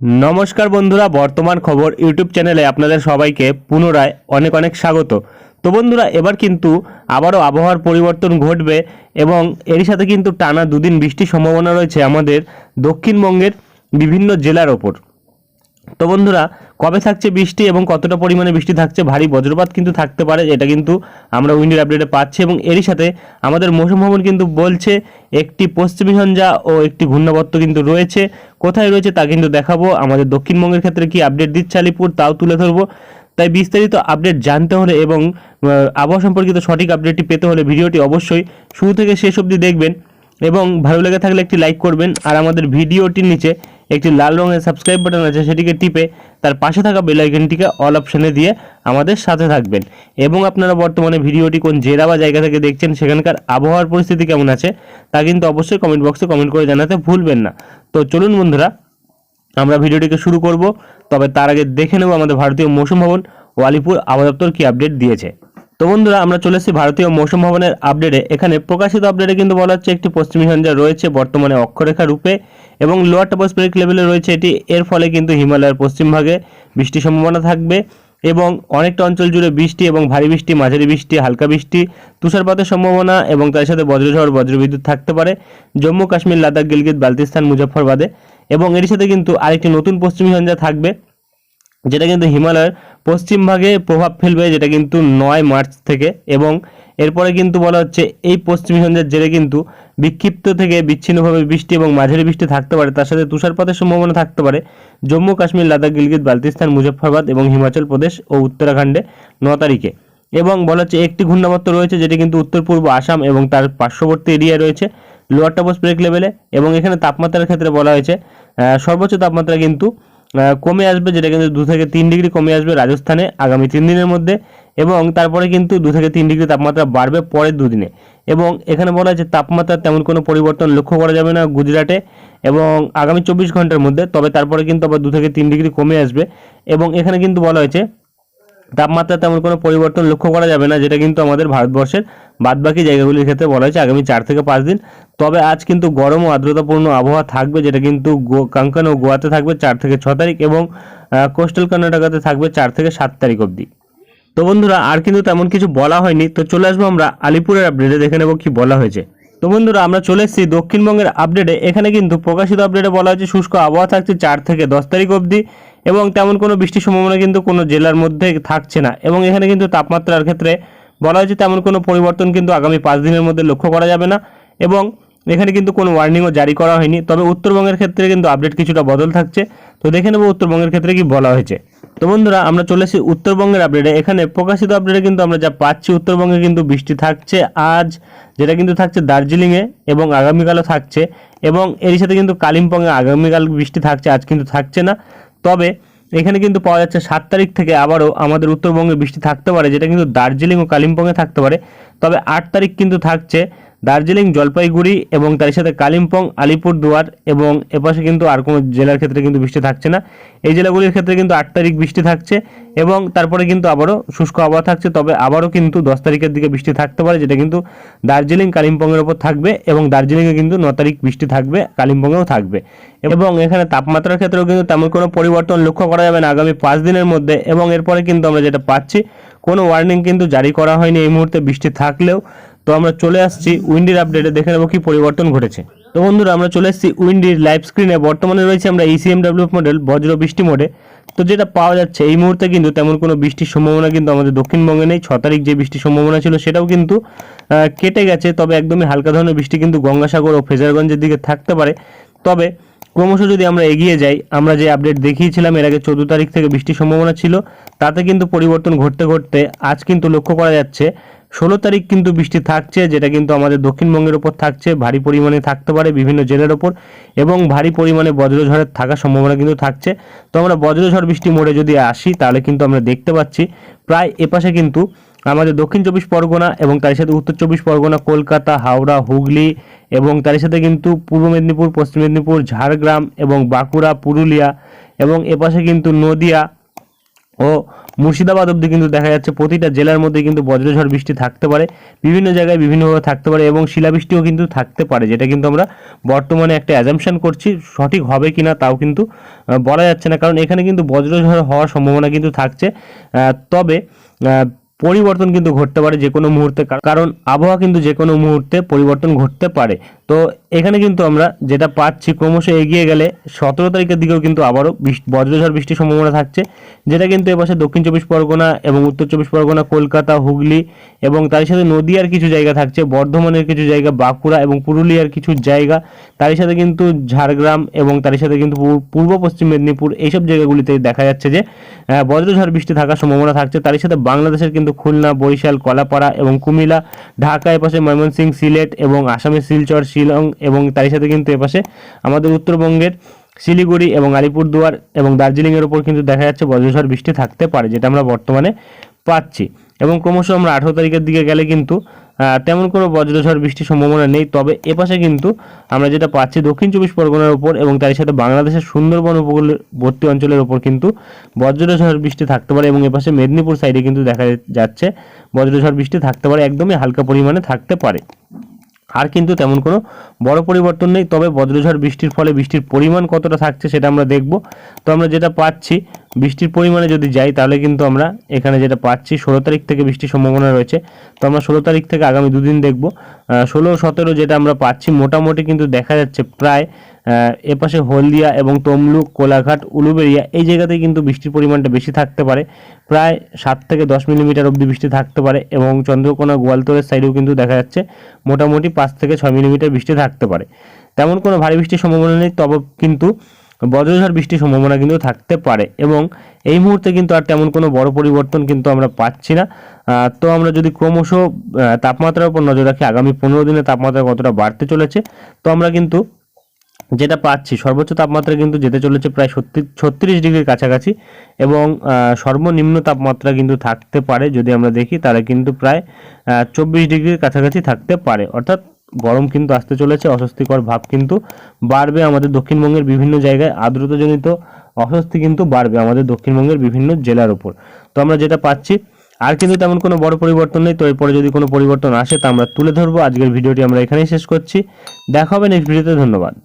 নমস্কার বন্ধুরা, বর্তমান খবর ইউটিউব চ্যানেলে আপনাদের সবাইকে পুনরায় অনেক অনেক স্বাগত। তো বন্ধুরা, এবার কিন্তু আবারও আবহাওয়ার পরিবর্তন ঘটবে এবং এরই সাথে কিন্তু টানা দুদিন বৃষ্টির সম্ভাবনা রয়েছে আমাদের দক্ষিণবঙ্গের বিভিন্ন জেলার ওপর। তো বন্ধুরা, কবে থাকছে বৃষ্টি এবং কতটা পরিমাণে বৃষ্টি থাকছে, ভারী বজ্রপাত কিন্তু থাকতে পারে, এটা কিন্তু আমরা উইন্ডের আপডেটে পাচ্ছি এবং এরই সাথে আমাদের মৌসুম ভবন কিন্তু বলছে, একটি পশ্চিমী ঝঞ্ঝা ও একটি ঘূর্ণাবর্ত কিন্তু রয়েছে। কোথায় রয়েছে তা কিন্তু দেখাবো। আমাদের দক্ষিণবঙ্গের ক্ষেত্রে কি আপডেট দিচ্ছে আলিপুর, তাও তুলে ধরবো। তাই বিস্তারিত আপডেট জানতে হলে এবং আবহাওয়া সম্পর্কিত সঠিক আপডেটটি পেতে হলে ভিডিওটি অবশ্যই শুরু থেকে শেষ অবধি দেখবেন এবং ভালো লেগে থাকলে একটি লাইক করবেন। আর আমাদের ভিডিওটির নিচে একটি লাল রঙের সাবস্ক্রাইব বাটন আছে, সেটিকে টিপে তার পাশে থাকা বেল আইকনটিকে অল অপশনে দিয়ে আমাদের সাথে থাকবেন। এবং আপনারা বর্তমানে ভিডিওটি কোন জেলা বা জায়গা থেকে দেখছেন, সেখানকার আবহাওয়ার পরিস্থিতি কেমন আছে, তা কিন্তু অবশ্যই কমেন্ট বক্সে কমেন্ট করে জানাতে ভুলবেন না। তো চলুন বন্ধুরা, আমরা ভিডিওটিকে শুরু করব। তবে তার আগে দেখে নেব আমাদের ভারতীয় মৌসুম ভবন ওয়ালিপুর আবহাওয়া দপ্তর কী আপডেট দিয়েছে। তো বন্ধুরা, আমরা চলে এসেছি ভারতীয় মৌসুম ভবনের আপডেটে। এখানে প্রকাশিত আপডেটে কিন্তু বলা হচ্ছে, একটি পশ্চিমী ঝঞ্ঝা রয়েছে বর্তমানে অক্ষরেখা রূপে এবং লোয়ার টপোস্ফেরিক লেভেলে রয়েছে এটি। এর ফলে কিন্তু হিমালয়ের পশ্চিমভাগে বৃষ্টির সম্ভাবনা থাকবে এবং অনেকটা অঞ্চল জুড়ে বৃষ্টি এবং ভারী বৃষ্টি, মাঝারি বৃষ্টি, হালকা বৃষ্টি, তুষারপাতের সম্ভাবনা এবং তার সাথে বজ্রঝড়, বজ্রবিদ্যুৎ থাকতে পারে। জম্মু কাশ্মীর, লাদাখ, গিলগিত, বালতিস্তান, মুজফ্ফরবাদে এবং এর সাথে কিন্তু আরেকটি নতুন পশ্চিমী ঝঞ্ঝা থাকবে। যেটা কিন্তু হিমালয়ের পশ্চিম ভাগে প্রভাব ফেলবে, যেটা কিন্তু নয় মার্চ থেকে। এবং এরপরে কিন্তু বলা হচ্ছে এই পশ্চিমী সন্ধ্যার জেরে কিন্তু বিক্ষিপ্ত থেকে বিচ্ছিন্নভাবে বৃষ্টি এবং মাঝারি বৃষ্টি থাকতে পারে। তার সাথে তুষারপাতের সম্ভাবনা থাকতে পারে। জম্মু, কাশ্মীর, লাদাখ, গিলগিত, বালতিস্তান, মুজফ্ফরবাদ এবং হিমাচল প্রদেশ ও উত্তরাখণ্ডে ন তারিখে। এবং বলা হচ্ছে একটি ঘূর্ণাবর্ত রয়েছে, যেটি কিন্তু উত্তর, পূর্ব আসাম এবং তার পার্শ্ববর্তী এরিয়া রয়েছে, লোয়ার টপোস্ফেরিক লেভেলে এবং এখানে তাপমাত্রার ক্ষেত্রে বলা হয়েছে সর্বোচ্চ তাপমাত্রা কিন্তু কমে আসবে, যেটা কিন্তু দু থেকে তিন ডিগ্রি কমে আসবে রাজস্থানে আগামী তিন দিনের মধ্যে এবং তারপরে কিন্তু দু থেকে তিন ডিগ্রি তাপমাত্রা বাড়বে পরের দুদিনে। এবং এখানে বলা হয়েছে তাপমাত্রা তেমন কোনো পরিবর্তন লক্ষ্য করা যাবে না গুজরাটে এবং আগামী চব্বিশ ঘণ্টার মধ্যে, তবে তারপরে কিন্তু আবার দু থেকে তিন ডিগ্রি কমে আসবে। এবং এখানে কিন্তু বলা হয়েছে তাপমাত্রা তেমন কোনো পরিবর্তন লক্ষ্য করা যাবে না, যেটা কিন্তু আমাদের ভারতবর্ষের বাদবাকি জায়গাগুলির ক্ষেত্রে বলা হয়েছে আগামী চার থেকে পাঁচ দিন। তবে আজ কিন্তু গরম ও আর্দ্রতাপূর্ণ আবহাওয়া থাকবে, যেটা কিন্তু কাঙ্কান ও গোয়াতে থাকবে চার থেকে ছ তারিখ এবং কোস্টাল কর্ণাটকাতে থাকবে চার থেকে সাত তারিখ অবধি। তো বন্ধুরা, আর কিন্তু তেমন কিছু বলা হয়নি, তো চলে আসব আমরা আলিপুরের আপডেটে দেখে নেব কি বলা হয়েছে। তো বন্ধুরা, আমরা চলে এসেছি দক্ষিণবঙ্গের আপডেটে এখানে কিন্তু প্রকাশিত আপডেটে বলা হয়েছে শুষ্ক আবহাওয়া থাকছে চার থেকে দশ তারিখ অবধি। এবং তেমন কোনো বৃষ্টির সম্ভাবনা কিন্তু কোনো জেলার মধ্যে থাকছে না। এবং এখানে কিন্তু তাপমাত্রার ক্ষেত্রে বলা হয়েছে তেমন কোনো পরিবর্তন কিন্তু আগামী পাঁচ দিনের মধ্যে লক্ষ্য করা যাবে না এবং এখানে কিন্তু কোনো ওয়ার্নিংও জারি করা হয়নি। তবে উত্তরবঙ্গের ক্ষেত্রে কিন্তু আপডেট কিছুটা বদল থাকছে। তো দেখে নেব উত্তরবঙ্গের ক্ষেত্রে কি বলা হয়েছে। তো বন্ধুরা, আমরা চলে এসেছি উত্তরবঙ্গের আপডেটে এখানে প্রকাশিত আপডেটে কিন্তু আমরা যা পাচ্ছি, উত্তরবঙ্গে কিন্তু বৃষ্টি থাকছে আজ, যেটা কিন্তু থাকছে দার্জিলিংয়ে এবং আগামীকালও থাকছে। এবং এর সাথে কিন্তু কালিম্পংয়ে আগামীকাল বৃষ্টি থাকছে, আজ কিন্তু থাকছে না। তবে এখানে কিন্তু পাওয়া যাচ্ছে সাত তারিখ থেকে আবারও আমাদের উত্তরবঙ্গে বৃষ্টি থাকতে পারে, যেটা কিন্তু দার্জিলিং ও কালিম্পংয়ে থাকতে পারে। তবে আট তারিখ কিন্তু থাকছে দার্জিলিং, জলপাইগুড়ি এবং তার সাথে কালিম্পং, আলিপুরদুয়ার এবং এপাশে কিন্তু আর কোনো জেলার ক্ষেত্রে কিন্তু বৃষ্টি থাকছে না। এই জেলাগুলির ক্ষেত্রে কিন্তু আট তারিখ বৃষ্টি থাকছে এবং তারপরে কিন্তু আবারও শুষ্ক আবহাওয়া থাকছে, তবে আবারও কিন্তু দশ তারিখের দিকে বৃষ্টি থাকতে পারে, যেটা কিন্তু দার্জিলিং, কালিম্পংয়ের ওপর থাকবে এবং দার্জিলিংয়ে কিন্তু ন তারিখ বৃষ্টি থাকবে, কালিম্পংয়েও থাকবে। এবং এখানে তাপমাত্রার ক্ষেত্রেও কিন্তু তেমন কোনো পরিবর্তন লক্ষ্য করা যাবে না আগামী পাঁচ দিনের মধ্যে এবং এরপরে কিন্তু আমরা যেটা পাচ্ছি, কোনো ওয়ার্নিং কিন্তু জারি করা হয়নি এই মুহূর্তে বৃষ্টি থাকলেও। তো আমরা চলে আসছি উইন্ডির আপডেটে দেখে নেব কি পরিবর্তন ঘটেছে। তো বন্ধুরা, আমরা চলে এসেছি উইন্ডির লাইভ স্ক্রিনে বর্তমানে রয়েছে আমরা ইসিএমডাব্লিউ মডেল বজ্র বৃষ্টি মোডে তো যেটা পাওয়া যাচ্ছে, এই মুহূর্তে কিন্তু তেমন কোনো বৃষ্টির সম্ভাবনা কিন্তু আমাদের দক্ষিণবঙ্গে নেই। ছ তারিখ যে বৃষ্টির সম্ভাবনা ছিল, সেটাও কিন্তু কেটে গেছে। তবে একদমই হালকা ধরনের বৃষ্টি কিন্তু গঙ্গাসাগর ও ফেজারগঞ্জের দিকে থাকতে পারে। তবে ক্রমশ যদি আমরা এগিয়ে যাই, আমরা যে আপডেট দেখিয়েছিলাম, এর আগে চোদ্দ তারিখ থেকে বৃষ্টির সম্ভাবনা ছিল, তাতে কিন্তু পরিবর্তন ঘটতে ঘটতে আজ কিন্তু লক্ষ্য করা যাচ্ছে ষোলো তারিখ কিন্তু বৃষ্টি থাকছে, যেটা কিন্তু আমাদের দক্ষিণবঙ্গের ওপর থাকছে, ভারী পরিমাণে থাকতে পারে বিভিন্ন জেলার ওপর, এবং ভারী পরিমাণে বজ্রঝড়ের থাকার সম্ভাবনা কিন্তু থাকছে। তো আমরা বজ্রঝড় বৃষ্টি মোড়ে যদি আসি, তাহলে কিন্তু আমরা দেখতে পাচ্ছি, প্রায় এপাশে কিন্তু আমাদের দক্ষিণ চব্বিশ পরগনা এবং তার সাথে উত্তর চব্বিশ পরগনা, কলকাতা, হাওড়া, হুগলি, এবং তার সাথে কিন্তু পূর্ব মেদিনীপুর, পশ্চিম মেদিনীপুর, ঝাড়গ্রাম এবং বাঁকুড়া, পুরুলিয়া, এবং এপাশে কিন্তু নদিয়া ও মুর্শিদাবাদ অবধি কিন্তু দেখা যাচ্ছে প্রতিটা জেলার মধ্যে কিন্তু বজ্রঝড় বৃষ্টি থাকতে পারে, বিভিন্ন জায়গায় বিভিন্নভাবে থাকতে পারে এবং শিলাবৃষ্টিও কিন্তু থাকতে পারে, যেটা কিন্তু আমরা বর্তমানে একটা অ্যাজামশন করছি, সঠিক হবে কিনা তাও কিন্তু বলা যাচ্ছে না, কারণ এখানে কিন্তু বজ্রঝড় হওয়ার সম্ভাবনা কিন্তু থাকছে তবে পরিবর্তন কিন্তু ঘটতে পারে যে কোনো মুহূর্তে কারণ আবহাওয়া কিন্তু যে কোনো মুহূর্তে পরিবর্তন ঘটতে পারে। তো এখানে কিন্তু আমরা যেটা পাচ্ছি ক্রমশ এগিয়ে গেলে সতেরো তারিখের দিকেও কিন্তু আবারও বৃষ্টি, বজ্রঝড় বৃষ্টির সম্ভাবনা থাকছে। যেটা কিন্তু এপাশে দক্ষিণ চব্বিশ পরগনা এবং উত্তর চব্বিশ পরগনা, কলকাতা, হুগলি এবং তার সাথে নদিয়ার কিছু জায়গা থাকছে, বর্ধমানের কিছু জায়গা, বাঁকুড়া এবং পুরুলিয়ার কিছু জায়গা। তারই সাথে কিন্তু ঝাড়গ্রাম এবং তারই সাথে কিন্তু পূর্ব পশ্চিম মেদিনীপুর এইসব জায়গাগুলিতে দেখা যাচ্ছে যে বজ্রঝড় বৃষ্টি থাকার সম্ভাবনা থাকছে। তারই সাথে বাংলাদেশের কিন্তু খুলনা, বরিশাল, কলাপাড়া এবং কুমিল্লা, ঢাকা, এপাশে ময়মনসিংহ, সিলেট এবং আসামের শিলচর শিলং এবং তারই সাথে কিন্তু এপাশে আমাদের উত্তরবঙ্গের শিলিগুড়ি এবং আলিপুরদুয়ার এবং দার্জিলিংয়ের ওপর কিন্তু দেখা যাচ্ছে বজ্রঝড় বৃষ্টি থাকতে পারে, যেটা আমরা বর্তমানে পাচ্ছি। এবং ক্রমশ আমরা আঠেরো তারিখের দিকে গেলে কিন্তু তেমন কোনো বজ্রঝড় বৃষ্টির সম্ভাবনা নেই, তবে এপাশে কিন্তু আমরা যেটা পাচ্ছি দক্ষিণ চব্বিশ পরগনার উপর এবং তার সাথে বাংলাদেশের সুন্দরবন উপকূলবর্তী অঞ্চলের উপর কিন্তু বজ্রঝড় বৃষ্টি থাকতে পারে এবং এপাশে মেদিনীপুর সাইডে কিন্তু দেখা যাচ্ছে বজ্রঝড় বৃষ্টি থাকতে পারে, একদমই হালকা পরিমাণে থাকতে পারে। আর কিন্তু তেমন কোনো বড় পরিবর্তন নেই। তবে বজ্রঝড়, বৃষ্টির ফলে বৃষ্টির পরিমাণ কতটা থাকছে সেটা আমরা দেখব। তো আমরা যেটা পাচ্ছি, বৃষ্টির পরিমাণে যদি যাই, তাহলে কিন্তু আমরা এখানে যেটা পাচ্ছি, ষোলো তারিখ থেকে বৃষ্টির সম্ভাবনা রয়েছে। তো আমরা ষোলো তারিখ থেকে আগামী দুদিন দেখব। ষোলো, সতেরো যেটা আমরা পাচ্ছি, মোটামুটি কিন্তু দেখা যাচ্ছে প্রায় এপাশে হলদিয়া এবং তমলুক, কোলাঘাট, উলুবেড়িয়া, এই জায়গাতেই কিন্তু বৃষ্টির পরিমাণটা বেশি থাকতে পারে। প্রায় সাত থেকে দশ মিলিমিটার অবধি বৃষ্টি থাকতে পারে এবং চন্দ্রকোনা গোয়ালতরের সাইডেও কিন্তু দেখা যাচ্ছে মোটামুটি পাঁচ থেকে ছয় মিলিমিটার বৃষ্টি থাকতে পারে। তেমন কোনো ভারী বৃষ্টির সম্ভাবনা নেই, তবে কিন্তু বজ্রঝড় বৃষ্টির সম্ভাবনা কিন্তু থাকতে পারে এবং এই মুহূর্তে কিন্তু আর তেমন কোনো বড় পরিবর্তন কিন্তু আমরা পাচ্ছি না। তো আমরা যদি ক্রমশ তাপমাত্রার উপর নজর রাখি, আগামী পনেরো দিনে তাপমাত্রা কতটা বাড়তে চলেছে, তো আমরা কিন্তু যেটা পাচ্ছি, সর্বোচ্চ তাপমাত্রা কিন্তু যেতে চলেছে প্রায় ছত্রিশ ডিগ্রির কাছাকাছি এবং সর্বনিম্ন তাপমাত্রা কিন্তু থাকতে পারে, যদি আমরা দেখি, তাহলে কিন্তু প্রায় চব্বিশ ডিগ্রির কাছাকাছি থাকতে পারে। অর্থাৎ গরম কিন্তু আসতে চলেছে, অস্বস্তিকর ভাব কিন্তু বাড়বে আমাদের দক্ষিণবঙ্গের বিভিন্ন জায়গায়, আর্দ্রতাজনিত অস্বস্তি কিন্তু বাড়বে আমাদের দক্ষিণবঙ্গের বিভিন্ন জেলার উপর। তো আমরা যেটা পাচ্ছি, আর কিন্তু তেমন কোনো বড় পরিবর্তন নেই, তো এরপরে যদি কোনো পরিবর্তন আসে, তা আমরা তুলে ধরবো। আজকের ভিডিওটি আমরা এখানেই শেষ করছি। দেখা হবে নেক্সট ভিডিওতে ধন্যবাদ।